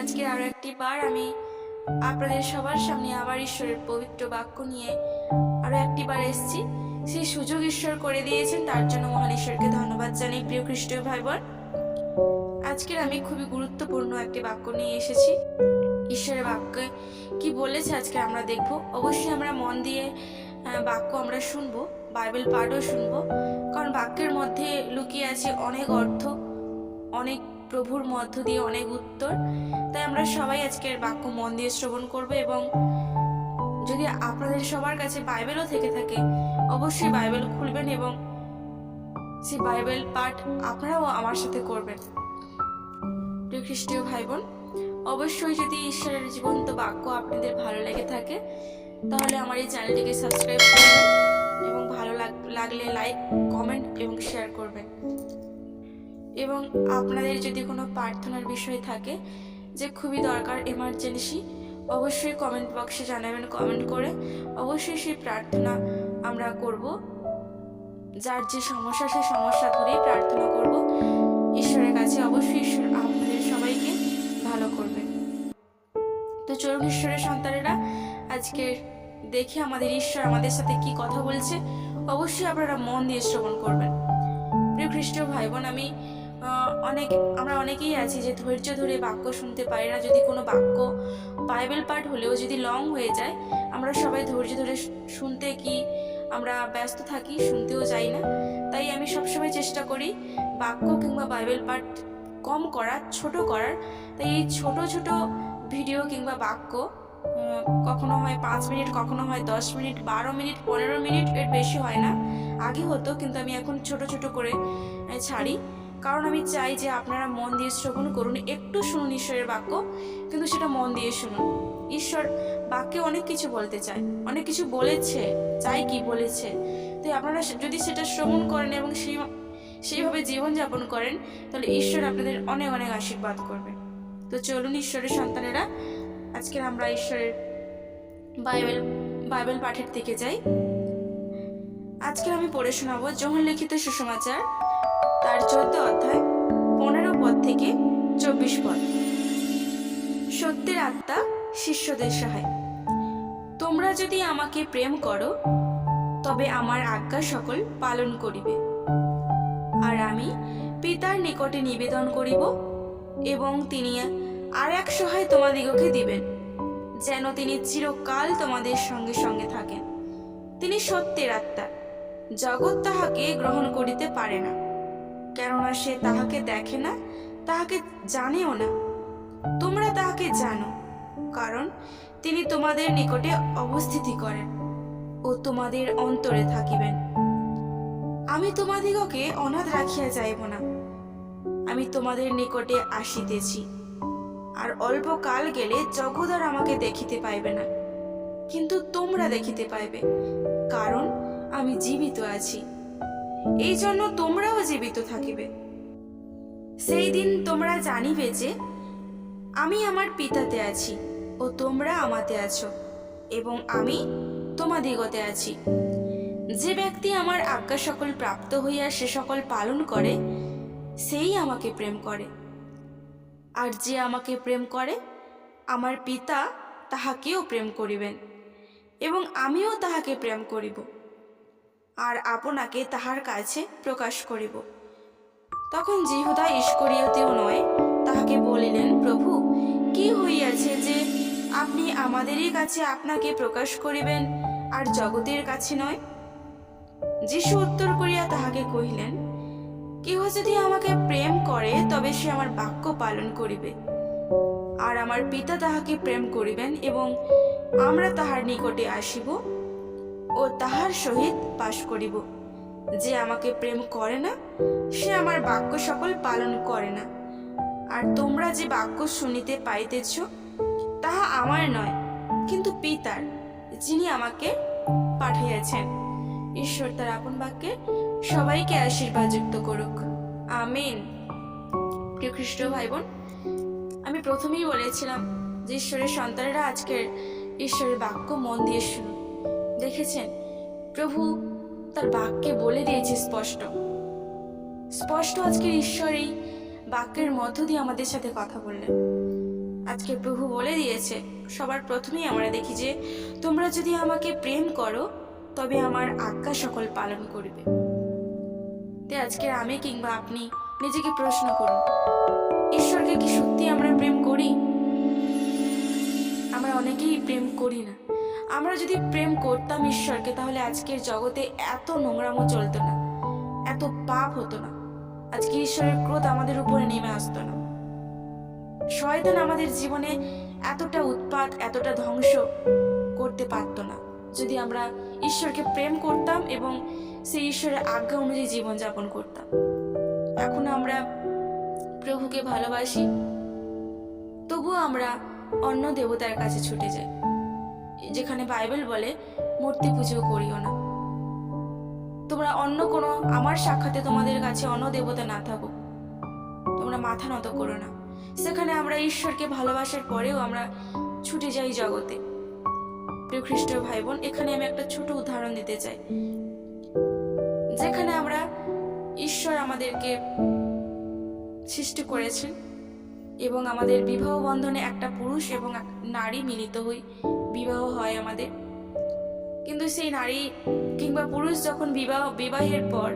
আজকে আরও একটি বার আমি আপনাদের সবার সামনে আবার ঈশ্বরের পবিত্র বাক্য নিয়ে আরও একটি বার এসেছি। সেই সুযোগ ঈশ্বর করে দিয়েছেন, তার জন্য মহান ঈশ্বরকে ধন্যবাদ জানাই, প্রিয় খ্রিস্টীয় ভাই বোন আজকের আমি খুবই গুরুত্বপূর্ণ একটি বাক্য নিয়ে এসেছি। ঈশ্বরের বাক্যে কি বলেছে আজকে আমরা দেখব। অবশ্যই আমরা মন দিয়ে বাক্য আমরা শুনব, বাইবেল পাঠও শুনব। কারণ বাক্যের মধ্যে লুকিয়ে আছে অনেক অর্থ, অনেক প্রভুর মধ্য দিয়ে অনেক উত্তর। তাই আমরা সবাই আজকের বাক্য মন দিয়ে শ্রবণ করব এবং যদি আপনাদের সবার কাছে বাইবেলও থেকে থাকে, অবশ্যই বাইবেল খুলবেন এবং সেই বাইবেল পাঠ আপনারাও আমার সাথে করবেন। প্রিয় খ্রিস্টীয় ভাই বোন অবশ্যই যদি ঈশ্বরের জীবন্ত বাক্য আপনাদের ভালো লেগে থাকে, তাহলে আমার এই চ্যানেলটিকে সাবস্ক্রাইব করবেন এবং ভালো লাগ- লাগলে লাইক, কমেন্ট এবং শেয়ার করবেন। এবং আপনাদের যদি কোনো প্রার্থনার বিষয় থাকে যে খুবই দরকার এমার্জেন্সি অবশ্যই কমেন্ট বক্সে জানাবেন কমেন্ট করে অবশ্যই সেই প্রার্থনা আমরা করব। যার যে সমস্যা, সেই সমস্যা ধরেই প্রার্থনা করব। ঈশ্বরের কাছে অবশ্যই ঈশ্বর আপনাদের সবাইকে ভালো করবে। তো চরণ ঈশ্বরের সন্তানেরা, আজকে দেখি আমাদের ঈশ্বর আমাদের সাথে কি কথা বলছে। অবশ্যই আপনারা মন দিয়ে শ্রবণ করবেন। প্রিয় খ্রিস্টীয় ভাই বোন আমি অনেক, আমরা অনেকেই আছি যে ধৈর্য ধরে বাক্য শুনতে পারি না। যদি কোনো বাক্য বাইবেল পাঠ হলেও যদি লং হয়ে যায়, আমরা সবাই ধৈর্য ধরে শুনতে কি আমরা ব্যস্ত থাকি শুনতেও যাই না। তাই আমি সবসময় চেষ্টা করি বাক্য কিংবা বাইবেল পাঠ কম করার ছোট করার। তাই এই ছোট ছোট ভিডিও কিংবা বাক্য কখনো হয় পাঁচ মিনিট, কখনো হয় দশ মিনিট, বারো মিনিট, পনেরো মিনিট এর বেশি হয় না। আগে হতো, কিন্তু আমি এখন ছোট ছোট করে ছাড়ি। কারণ আমি চাই যে আপনারা মন দিয়ে শ্রবণ করুন, একটু শুনুন ঈশ্বরের বাক্য, কিন্তু সেটা মন দিয়ে শুনুন। ঈশ্বর বাক্যে অনেক কিছু বলতে চায়, অনেক কিছু বলেছে চাই কি বলেছে। তাই আপনারা যদি সেটা শ্রবণ করেন এবং সেই, সেইভাবে জীবনযাপন করেন, তাহলে ঈশ্বর আপনাদের অনেক অনেক আশীর্বাদ করবে। তো চলুন ঈশ্বরের সন্তানেরা আজকে আমরা ঈশ্বরের বাইবেল বাইবেল পাঠের দিকে যাই। আজকে আমি পড়ে শোনাবো যোহন লিখিত সুসমাচার। তার চোদ্দ অধ্যায়, পনেরো পদ থেকে চব্বিশ পদ। সত্যের আত্মা শিষ্যদের সহায়। তোমরা যদি আমাকে প্রেম করো, তবে আমার আজ্ঞা সকল পালন করিবে। আর আমি পিতার নিকটে নিবেদন করিব এবং তিনি আর এক সহায় তোমাদিগকে দিবেন, যেন তিনি চিরকাল তোমাদের সঙ্গে সঙ্গে থাকেন। তিনি সত্যের আত্মা, জগৎ তাহাকে গ্রহণ করিতে পারে না। কেননা সে তাহাকে দেখে না, তাহাকে জানেও না। তোমরা তাহাকে জানো, কারণ তিনি তোমাদের নিকটে অবস্থিতি করেন ও তোমাদের অন্তরে থাকিবেন। আমি তোমাদিগকে অনাথ রাখিয়া যাইব না। আমি তোমাদের নিকটে আসিতেছি, আর অল্প কাল গেলে জগৎ আর আমাকে দেখিতে পাইবে না। কিন্তু তোমরা দেখিতে পাইবে, কারণ আমি জীবিত আছি। এই জন্য তোমরাও জীবিত থাকিবে। সেই দিন তোমরা জানিবে যে, আমি আমার পিতাতে আছি ও তোমরা আমাতে আছো এবং আমি তোমাদিগতে আছি। যে ব্যক্তি আমার আজ্ঞা সকল প্রাপ্ত হইয়া সে সকল পালন করে, সেই আমাকে প্রেম করে। আর যে আমাকে প্রেম করে, আমার পিতা তাহাকেও প্রেম করিবেন এবং আমিও তাহাকে প্রেম করিব। আপনাকে তাহার কাছে প্রকাশ করিব। তখন জিহুদা ইস্করিয়তেও নয়, তাহাকে বলিলেন, প্রভু, কি হইয়াছে যে আপনি আমাদেরই কাছে আপনাকে প্রকাশ করিবেন আর জগতের কাছে নয়? যিশু উত্তর করিয়া তাহাকে কহিলেন, কেহ যদি আমাকে প্রেম করে, তবে সে আমার বাক্য পালন করিবে। আর আমার পিতা তাহাকে প্রেম করিবেন এবং আমরা তাহার নিকটে আসিব ও তাহার সহিত বাস করিব। যে আমাকে প্রেম করে না, সে আমার বাক্য সকল পালন করে না। আর তোমরা যে বাক্য শুনিতে পাইতেছ, তাহা আমার নয়, কিন্তু পিতার, যিনি আমাকে পাঠিয়েছেন ঈশ্বর তার আপন বাক্যে সবাইকে আশীর্বাদ যুক্ত করুক। আমিন। প্রিয় খ্রিস্ট ভাই বোন আমি প্রথমেই বলেছিলাম যে ঈশ্বরের সন্তানেরা আজকের ঈশ্বরের বাক্য মন দিয়ে শুনুন দেখেছেন? প্রভু তার বাক্যে বলে দিয়েছে স্পষ্ট। স্পষ্ট আজকের ঈশ্বর এই বাক্যের মধ্য দিয়ে আমাদের সাথে কথা বললেন। আজকে প্রভু বলে দিয়েছে, সবার প্রথমেই আমরা দেখি যে, তোমরা যদি আমাকে প্রেম করো, তবে আমার আজ্ঞা সকল পালন করবে। তে আজকে আমি কিংবা আপনি নিজেকে প্রশ্ন করুন, ঈশ্বরকে কি সত্যি আমরা প্রেম করি? আমরা অনেকেই প্রেম করি না। আমরা যদি প্রেম করতাম ঈশ্বরকে, তাহলে আজকের জগতে এত নোংরামো চলতো না, এত পাপ হতো না। আজকে ঈশ্বরের ক্রোধ আমাদের উপরে নেমে আসতো না। শয়তান আমাদের জীবনে এতটা উৎপাত, এতটা ধ্বংস করতে পারতো না। যদি আমরা ঈশ্বরকে প্রেম করতাম এবং সেই ঈশ্বরের আজ্ঞা অনুযায়ী জীবনযাপন করতাম। এখন আমরা প্রভুকে ভালোবাসি, তবুও আমরা অন্য দেবতার কাছে ছুটে যাই। যেখানে বাইবেল বলে, মূর্তি পুজো করিও না। তোমরা অন্য কোনো, আমার সাক্ষাতে তোমাদের কাছে অন্য দেবতা না থাকো। তোমরা মাথা নত করো না। সেখানে আমরা ঈশ্বরকে ভালোবাসার পরেও আমরা ছুটে যাই জগতে। প্রিয় খ্রিস্ট ভাই বোন এখানে আমি একটা ছোট উদাহরণ দিতে চাই। যেখানে আমরা ঈশ্বর আমাদেরকে সৃষ্টি করেছেন এবং আমাদের বিবাহ বন্ধনে একটা পুরুষ এবং নারী মিলিত হই। বিবাহ হয় আমাদের। কিন্তু সেই নারী কিংবা পুরুষ যখন বিবাহ, বিবাহের পর,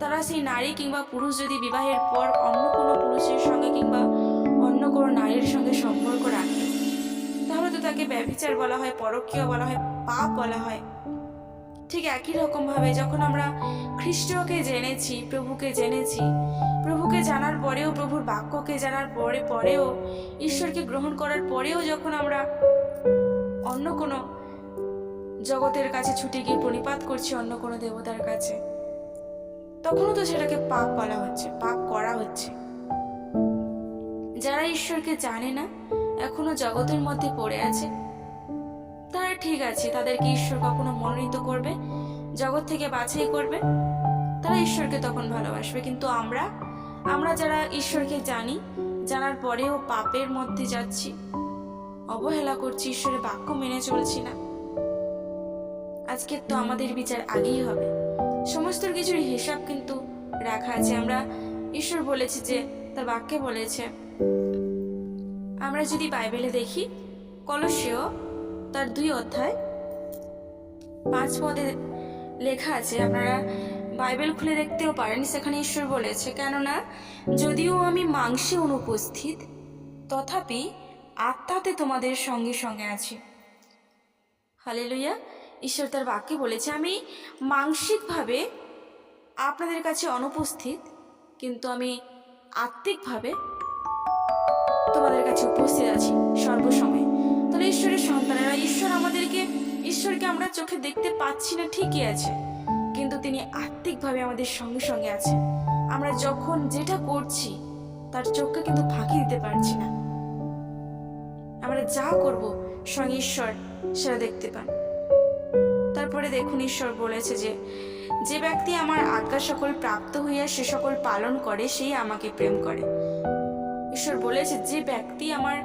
তারা সেই নারী কিংবা পুরুষ যদি বিবাহের পর অন্য কোনো পুরুষের সঙ্গে কিংবা অন্য কোনো নারীর সঙ্গে সম্পর্ক রাখে, তাহলে তো তাকে ব্যভিচার বলা হয় পরকীয় বলা হয়, পাপ বলা হয়। ঠিক একই রকম ভাবে যখন আমরা খ্রিস্টকে জেনেছি, প্রভুকে জেনেছি, প্রভুকে জানার পরেও, প্রভুর বাক্যকে জানার পরে, পরেও, ঈশ্বরকে গ্রহণ করার পরেও যখন আমরা অন্য কোনো জগতের কাছে ছুটে গিয়ে প্রণিপাত করছি অন্য কোনো দেবতার কাছে, তখনও তো সেটাকে পাপ বলা হচ্ছে, পাপ করা হচ্ছে। যারা ঈশ্বরকে জানে না, এখনও জগতের মধ্যে পড়ে আছে তারা ঠিক আছে, তাদেরকে ঈশ্বর কখনো মনোনীত করবে, জগৎ থেকে বাছাই করবে। তারা ঈশ্বরকে তখন ভালোবাসবে। কিন্তু আমরা আমরা যারা ঈশ্বরকে জানি, জানার পরেও পাপের মধ্যে যাচ্ছি, অবহেলা করছি, ঈশ্বরের বাক্য মেনে চলছি না। আজকে তো আমাদের বিচার আগেই হবে। সমস্ত কিছুর হিসাব কিন্তু রাখা আছে। আমরা, ঈশ্বর বলেছে যে, তার বাক্যে বলেছে, আমরা যদি বাইবেলে দেখি কলসীয় তার দুই অধ্যায়। পাঁচ পদে লেখা আছে, আপনারা বাইবেল খুলে দেখতেও পারেন, সেখানে ঈশ্বর বলেছে, কেননা যদিও আমি মাংসে অনুপস্থিত, তথাপি আত্মাতে তোমাদের সঙ্গে সঙ্গে আছি। হালে লইয়া ঈশ্বর তার বাক্যে বলেছে, আমি মানসিকভাবে আপনাদের কাছে অনুপস্থিত, কিন্তু আমি আত্মিকভাবে তোমাদের কাছে উপস্থিত আছি সর্বসময়। তাহলে ঈশ্বরের সন্তানেরা ঈশ্বর আমাদেরকে, ঈশ্বরকে আমরা চোখে দেখতে পাচ্ছি না, ঠিকই আছে। কিন্তু তিনি আত্মিকভাবে আমাদের সঙ্গে সঙ্গে আছেন আমরা যখন যেটা করছি, তার চোখকে কিন্তু ফাঁকি দিতে পারছি না। আমরা যা করব সঙ্গে ঈশ্বর সেটা দেখতে পান। তারপরে দেখুন, ঈশ্বর বলেছে যে যে ব্যক্তি আমার আজ্ঞা সকল প্রাপ্ত হইয়া সে সকল পালন করে, সেই আমাকে প্রেম করে। ঈশ্বর বলেছে, যে ব্যক্তি আমার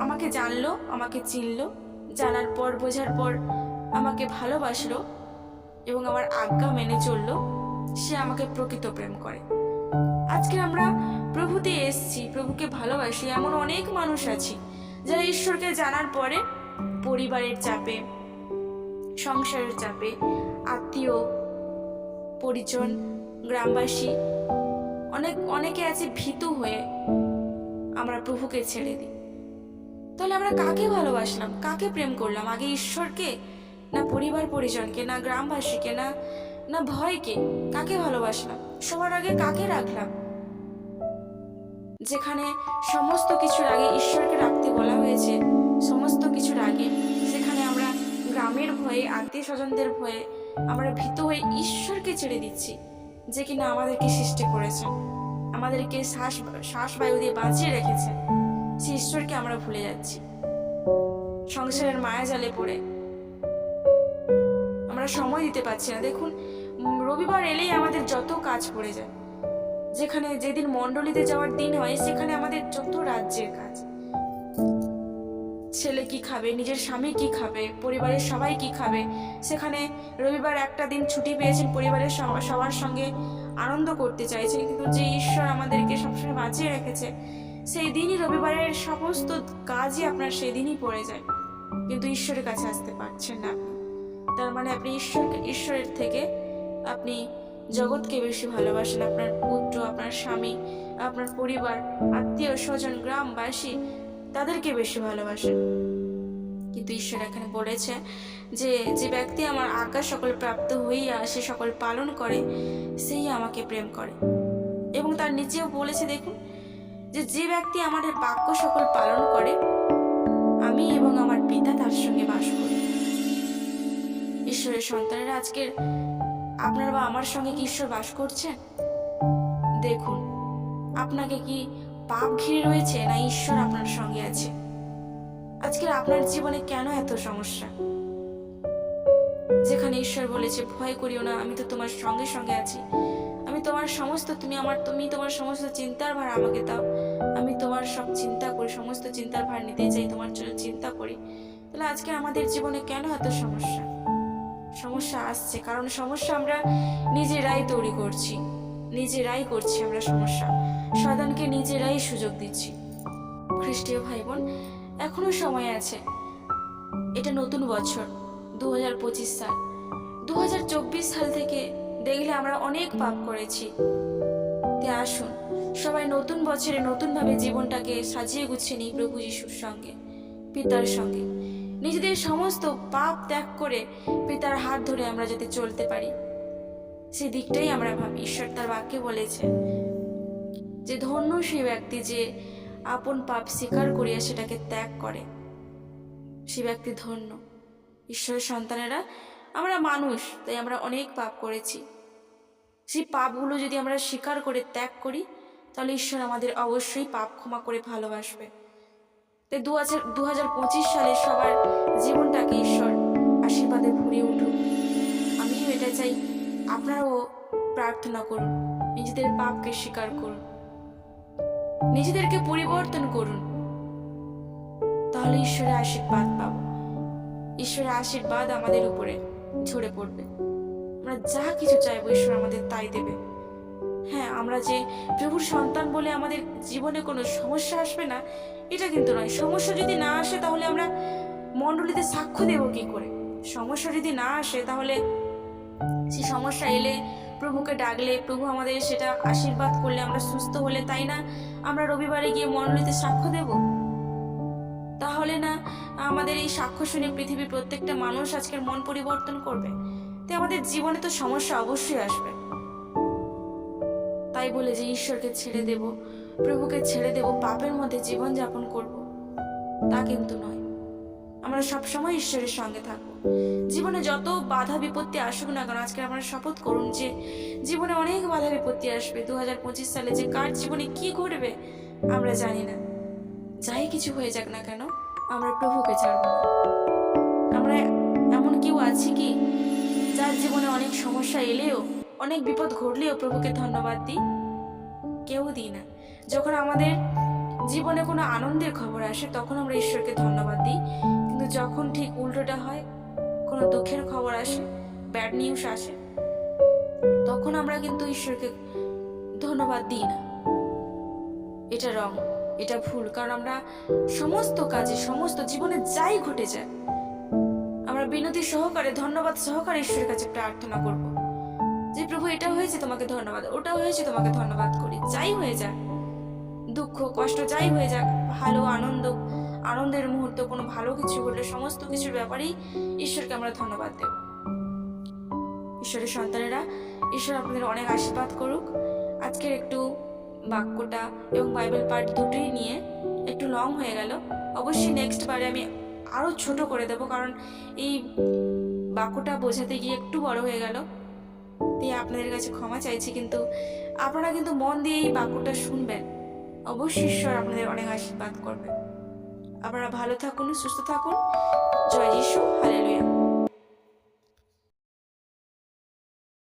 আমাকে জানলো, আমাকে চিনলো, জানার পর, বোঝার পর আমাকে ভালোবাসলো এবং আমার আজ্ঞা মেনে চলল, সে আমাকে প্রকৃত প্রেম করে। আজকে আমরা প্রভুতে এসছি, প্রভুকে ভালোবাসি, এমন অনেক মানুষ আছি যারা ঈশ্বরকে জানার পরে পরিবারের চাপে, সংসারের চাপে, আত্মীয়, পরিজন, গ্রামবাসী, অনেক, অনেকে আছে ভীতু হয়ে আমরা প্রভুকে ছেড়ে দিই। তাহলে আমরা কাকে ভালোবাসলাম? কাকে প্রেম করলাম? আগে ঈশ্বরকে? না পরিবার পরিজনকে? না গ্রামবাসীকে? না না ভয়কে? কাকে ভালোবাসলাম? সবার আগে কাকে রাখলাম? যেখানে সমস্ত কিছুর আগে ঈশ্বরকে রাখতে বলা হয়েছে, সমস্ত কিছুর আগে। সেখানে আমরা গ্রামের ভয়ে আত্মীয় স্বজনদের ভয়ে আমরা ভীত হয়ে ঈশ্বরকে ছেড়ে দিচ্ছি, যে কিনা আমাদেরকে সৃষ্টি করেছেন। আমাদেরকে শ্বাস শ্বাস বায়ু দিয়ে বাঁচিয়ে রেখেছেন সেই ঈশ্বরকে আমরা ভুলে যাচ্ছি। সংসারের মায়া জালে পড়ে। আমরা সময় দিতে পারছি না। দেখুন, রবিবার এলেই আমাদের যত কাজ পড়ে যায়। যেখানে যেদিন মণ্ডলীতে যাওয়ার দিন হয়, সেখানে আমাদের যত রাজ্যের কাজ। ছেলে কি খাবে? নিজের স্বামী কি খাবে? পরিবারের সবাই কি খাবে? সেখানে রবিবার একটা দিন ছুটি পেয়েছেন পরিবারের সবার সঙ্গে আনন্দ করতে চাইছেন কিন্তু যে ঈশ্বর আমাদেরকে সবসময় বাঁচিয়ে রেখেছে, সেই দিনই রবিবারের সমস্ত কাজই আপনার সেই দিনই পড়ে যায়। কিন্তু ঈশ্বরের কাছে আসতে পারছেন না। আপনি তার মানে আপনি ঈশ্বর ঈশ্বরের থেকে আপনি জগৎকে বেশি ভালোবাসেন। আপনার পুত্র, আপনার স্বামী, আপনার পরিবার, আত্মীয় স্বজন, গ্রামবাসী, তাদেরকে বেশি ভালোবাসেন। কিন্তু ঈশ্বর এখানে বলেছে যে যে ব্যক্তি আমার আজ্ঞা সকল প্রাপ্ত হইয়া সে সকল পালন করে, সেই আমাকে প্রেম করে। এবং তার নিচেও বলেছে, দেখুন, যে যে ব্যক্তি আমাদের বাক্য সকল পালন করে, আমি এবং আমার পিতা তার সঙ্গে বাস করি। ঈশ্বরের সন্তানেরা আজকের আপনার বা আমার সঙ্গে কি ঈশ্বর বাস করছেন দেখুন, আপনাকে কি পাপ ঘিরে রয়েছে, না ঈশ্বর আপনার সঙ্গে আছে? আজকের আপনার জীবনে কেন এত সমস্যা? যেখানে ঈশ্বর বলেছে, ভয় করিও না, আমি তো তোমার সঙ্গে সঙ্গে আছি। আমি তোমার সমস্ত, তুমি আমার, তুমি তোমার সমস্ত চিন্তার ভার আমাকে দাও। আমি তোমার সব চিন্তা করি, সমস্ত চিন্তার ভার নিতে চাই, তোমার জন্য চিন্তা করি। তাহলে আজকে আমাদের জীবনে কেন এত সমস্যা? সমস্যা আসছে, কারণ সমস্যা আমরা নিজেরাই তৈরি করছি। নিজেরাই করছি আমরা সমস্যা। শয়তানকে নিজেরাই সুযোগ দিচ্ছি। খ্রিস্টীয় ভাই বোন এখনও সময় আছে। এটা নতুন বছর। দু হাজার পঁচিশ সাল। দু হাজার চব্বিশ সাল থেকে দেখলে আমরা অনেক পাপ করেছি। তে আসুন, সবাই নতুন বছরে নতুনভাবে জীবনটাকে সাজিয়ে গুছিয়ে নিই প্রভু যিশুর সঙ্গে, পিতার সঙ্গে। নিজেদের সমস্ত পাপ ত্যাগ করে পিতার হাত ধরে আমরা যাতে চলতে পারি। সেই দিকটাই আমরা ভাবি। ঈশ্বর তার বাক্যে বলেছে যে, ধন্য সেই ব্যক্তি যে আপন পাপ স্বীকার করিয়া সেটাকে ত্যাগ করে। সে ব্যক্তি ধন্য। ঈশ্বরের সন্তানেরা, আমরা মানুষ, তাই আমরা অনেক পাপ করেছি। সেই পাপগুলো যদি আমরা স্বীকার করে ত্যাগ করি, তাহলে ঈশ্বর আমাদের অবশ্যই পাপ ক্ষমা করে ভালোবাসবে। তাই দু হাজার দু হাজার পঁচিশ সালে সবার জীবনটাকে ঈশ্বর আশীর্বাদে ভরিয়ে উঠুক। আমিও এটা চাই, আপনারাও প্রার্থনা করুন, নিজেদের পাপকে স্বীকার করুন, নিজেদেরকে পরিবর্তন করুন, তাহলে ঈশ্বরের আশীর্বাদ পাব। ঈশ্বরের আশীর্বাদ আমাদের উপরে ঝরে পড়বে। আমরা যা কিছু চাইব ঈশ্বর আমাদের তাই দেবে। হ্যাঁ আমরা যে প্রভুর সন্তান বলে আমাদের জীবনে কোনো সমস্যা আসবে না, এটা কিন্তু নয়। সমস্যা যদি না আসে তাহলে আমরা মণ্ডলীতে সাক্ষ্য দেব কি করে? সমস্যা যদি না আসে তাহলে সেই সমস্যা এলে প্রভুকে ডাকলে, প্রভু আমাদের সেটা আশীর্বাদ করলে, আমরা সুস্থ হলে, তাই না? আমরা রবিবারে গিয়ে মণ্ডলীতে সাক্ষ্য দেব? তাহলে না আমাদের এই সাক্ষ্য শুনে পৃথিবীর প্রত্যেকটা মানুষ আজকের মন পরিবর্তন করবে। তাই আমাদের জীবনে তো সমস্যা অবশ্যই আসবে। তাই বলে যে ঈশ্বরকে ছেড়ে দেব, প্রভুকে ছেড়ে দেব, পাপের মধ্যে জীবন যাপন করব, তা কিন্তু নয়। আমরা সবসময় ঈশ্বরের সঙ্গে থাকব। জীবনে যত বাধা বিপত্তি আসুক না কেন, আজকে আমরা শপথ করুন যে জীবনে অনেক বাধা বিপত্তি আসবে। দু হাজার পঁচিশ সালে যে কার জীবনে কি ঘটবে, আমরা জানি না। যাই কিছু হয়ে যাক না কেন আমরা প্রভুকে ছাড়ব না। আমরা এমন কেউ আছি কি, যার জীবনে অনেক সমস্যা এলেও, অনেক বিপদ ঘটলেও প্রভুকে ধন্যবাদ দিই? কেউ দিই না। যখন আমাদের জীবনে কোনো আনন্দের খবর আসে, তখন আমরা ঈশ্বরকে ধন্যবাদ দিই। কিন্তু যখন ঠিক উল্টোটা হয়, কোনো দুঃখের খবর আসে ব্যাড নিউজ আসে, তখন আমরা কিন্তু ঈশ্বরকে ধন্যবাদ দিই না। এটা রং এটা ভুল, কারণ আমরা সমস্ত কাজে, সমস্ত জীবনে যাই ঘটে যায়। আমরা বিনতি সহকারে, ধন্যবাদ সহকারে ঈশ্বরের কাছে প্রার্থনা করব। যে প্রভু, এটা হয়েছে তোমাকে ধন্যবাদ ওটা হয়েছে তোমাকে ধন্যবাদ করি। যাই হয়ে যাক, দুঃখ, কষ্ট যাই হয়ে যাক, ভালো, আনন্দ, আনন্দের মুহূর্ত, কোনো ভালো কিছু ঘটলে সমস্ত কিছুর ব্যাপারেই ঈশ্বরকে আমরা ধন্যবাদ দেব। ঈশ্বরের সন্তানেরা, ঈশ্বর আপনাদের অনেক আশীর্বাদ করুক। আজকের একটু বাক্যটা এবং বাইবেল পার্ট দুটোই নিয়ে একটু লং হয়ে গেল। অবশ্যই নেক্সট বারে আমি আরও ছোট করে দেবো কারণ এই বাক্যটা বোঝাতে গিয়ে একটু বড় হয়ে গেল। তাই আপনাদের কাছে ক্ষমা চাইছি, কিন্তু আপনারা কিন্তু মন দিয়ে এই বাক্যটা শুনবেন। অবশ্যই ঈশ্বর আপনাদের অনেক আশীর্বাদ করবে আপনারা ভালো থাকুন, সুস্থ থাকুন। জয় যিশু হালেলুয়া